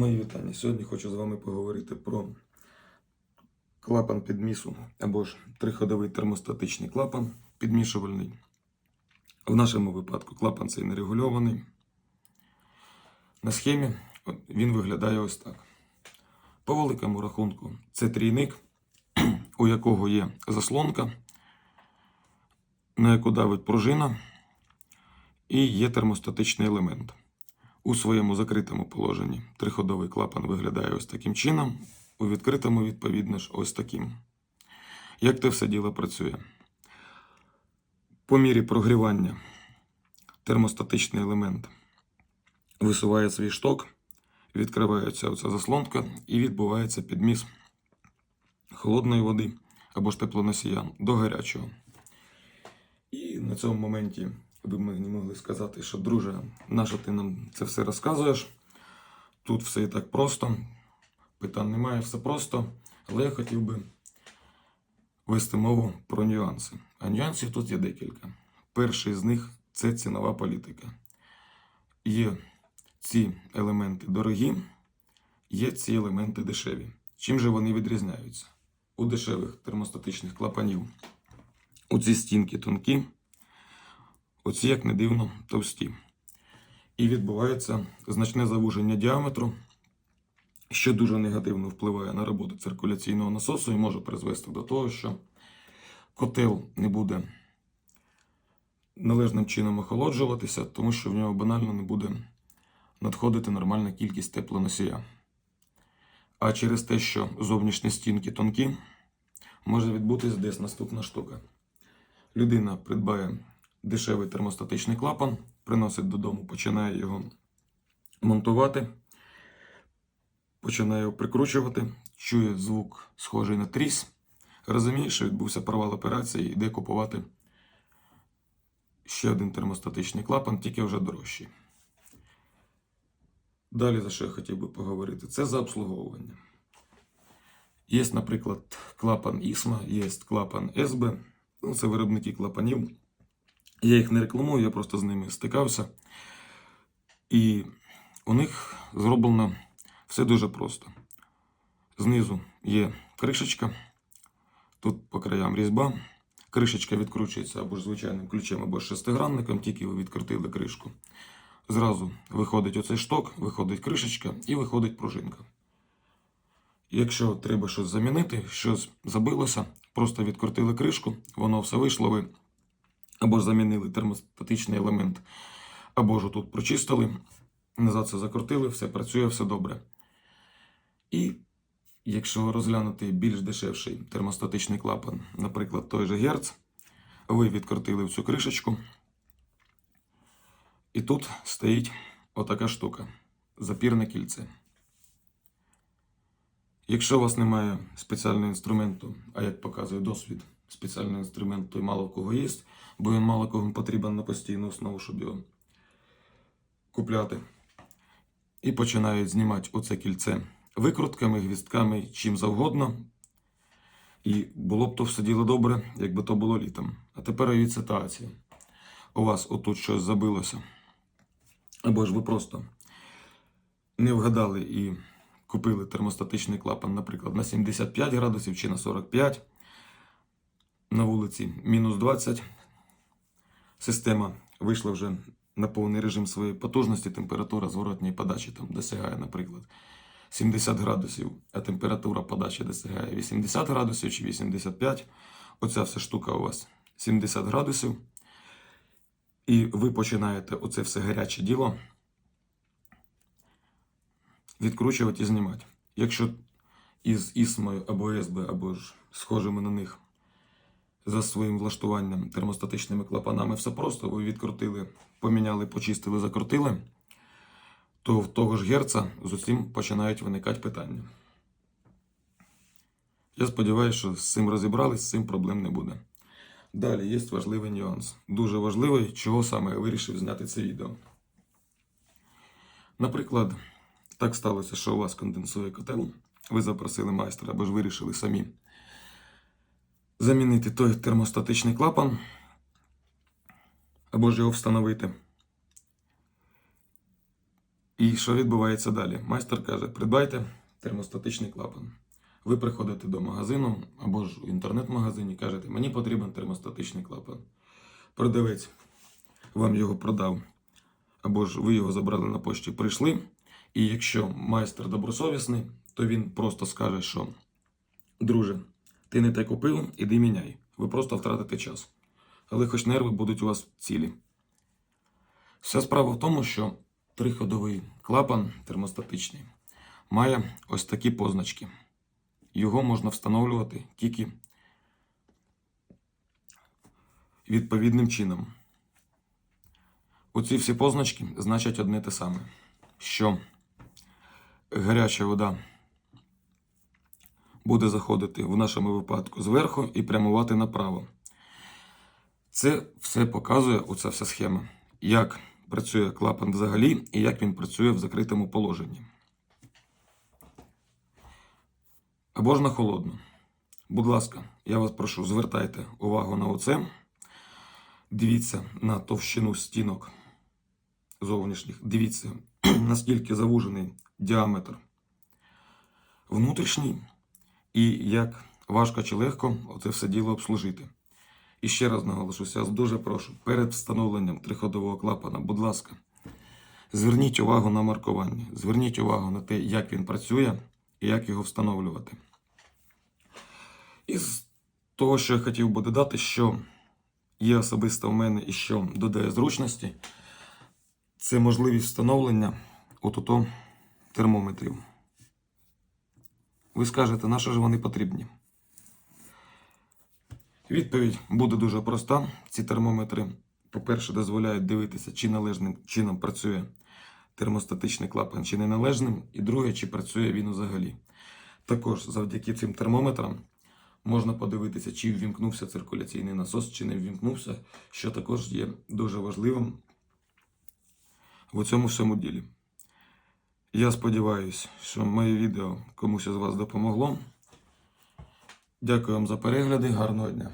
Мої вітання. Сьогодні хочу з вами поговорити про клапан підмісу або ж триходовий термостатичний клапан підмішувальний. В нашому випадку клапан цей нерегульований. На схемі він виглядає ось так. По великому рахунку, це трійник, у якого є заслонка, на яку давить пружина, і є термостатичний елемент. У своєму закритому положенні триходовий клапан виглядає ось таким чином, у відкритому, відповідно ж, ось таким. Як те все діло працює? По мірі прогрівання термостатичний елемент висуває свій шток, відкривається оця заслонка і відбувається підміс холодної води або ж теплоносія до гарячого. І на цьому моменті ви б мені могли сказати, що друже, нащо ти нам це все розказуєш? Тут все і так просто, питань немає, все просто. Але я хотів би вести мову про нюанси. А нюансів тут є декілька. Перший з них це цінова політика. Є ці елементи дорогі, є ці елементи дешеві. Чим же вони відрізняються? У дешевих термостатичних клапанів у ці стінки тонкі, оці, як не дивно, товсті. І відбувається значне завуження діаметру, що дуже негативно впливає на роботу циркуляційного насосу і може призвести до того, що котел не буде належним чином охолоджуватися, тому що в нього банально не буде надходити нормальна кількість теплоносія. А через те, що зовнішні стінки тонкі, може відбутись десь наступна штука. Людина придбає дешевий термостатичний клапан, приносить додому, починає його монтувати, починає його прикручувати, чує звук, схожий на тріс, розуміє, що відбувся провал операції, йде купувати ще один термостатичний клапан, тільки вже дорожчий. Далі, за що я хотів би поговорити, це за обслуговування. Є, наприклад, клапан Ісма, є клапан СБ. Ну, це виробники клапанів. Я їх не рекламую, я просто з ними стикався. І у них зроблено все дуже просто. Знизу є кришечка, тут по краям різьба. Кришечка відкручується або ж звичайним ключем, або ж шестигранником, тільки ви відкрутили кришку. Зразу виходить оцей шток, виходить кришечка і виходить пружинка. Якщо треба щось замінити, щось забилося, просто відкрутили кришку, воно все вийшло, ви або замінили термостатичний елемент, або ж тут прочистили, назад це закрутили, все працює, все добре. І якщо розглянути більш дешевший термостатичний клапан, наприклад, той же Герц, ви відкрутили цю кришечку, і тут стоїть отака штука запірне кільце. Якщо у вас немає спеціального інструменту, а як показує досвід, спеціальний інструмент той мало в кого є, бо він мало кому потрібен на постійну основу, щоб його купляти. І починають знімати оце кільце викрутками, гвістками, чим завгодно. І було б то все діло добре, якби то було літом. А тепер уявіть ситуацію. У вас отут щось забилося. Або ж ви просто не вгадали і купили термостатичний клапан, наприклад, на 75 градусів чи на 45. На вулиці мінус 20. Система вийшла вже на повний режим своєї потужності. Температура зворотньої подачі там досягає, наприклад, 70 градусів, а температура подачі досягає 80 градусів чи 85. Оця вся штука у вас 70 градусів. І ви починаєте оце все гаряче діло відкручувати і знімати. Якщо із ісмою або СБ, або ж схожими на них за своїм влаштуванням термостатичними клапанами все просто, ви відкрутили, поміняли, почистили, закрутили, то в того ж герца з усім починають виникати питання. Я сподіваюся, що з цим розібрались, з цим проблем не буде. Далі є важливий нюанс. Дуже важливий, чого саме я вирішив зняти це відео. Наприклад, так сталося, що у вас конденсує котел, ви запросили майстра або ж вирішили самі замінити той термостатичний клапан, або ж його встановити. І що відбувається далі? Майстер каже: придбайте термостатичний клапан. Ви приходите до магазину або ж у інтернет-магазині, кажете, мені потрібен термостатичний клапан. Продавець вам його продав, або ж ви його забрали на пошті, прийшли. І якщо майстер добросовісний, то він просто скаже, що друже, ти не те купив, іди міняй. Ви просто втратите час. Але хоч нерви будуть у вас цілі. Вся справа в тому, що триходовий клапан термостатичний має ось такі позначки. Його можна встановлювати тільки відповідним чином. Оці всі позначки значать одне те саме, що гаряча вода буде заходити в нашому випадку зверху і прямувати направо. Це все показує оця вся схема, як працює клапан взагалі і як він працює в закритому положенні. Або ж на холодну. Будь ласка, я вас прошу, звертайте увагу на оце. Дивіться на товщину стінок зовнішніх. Дивіться, наскільки завужений діаметр внутрішній, і як важко чи легко оце все діло обслужити. І ще раз наголошуся, я вас дуже прошу, перед встановленням триходового клапана, будь ласка, зверніть увагу на маркування, зверніть увагу на те, як він працює і як його встановлювати. Із того, що я хотів би додати, що є особисто в мене і що додає зручності, це можливість встановлення отуто термометрів. Ви скажете, на що ж вони потрібні? Відповідь буде дуже проста. Ці термометри, по-перше, дозволяють дивитися, чи належним чином працює термостатичний клапан, чи неналежним, і друге, чи працює він взагалі. Також завдяки цим термометрам можна подивитися, чи ввімкнувся циркуляційний насос, чи не ввімкнувся, що також є дуже важливим в цьому всьому ділі. Я сподіваюся, що моє відео комусь із вас допомогло. Дякую вам за перегляди. Гарного дня!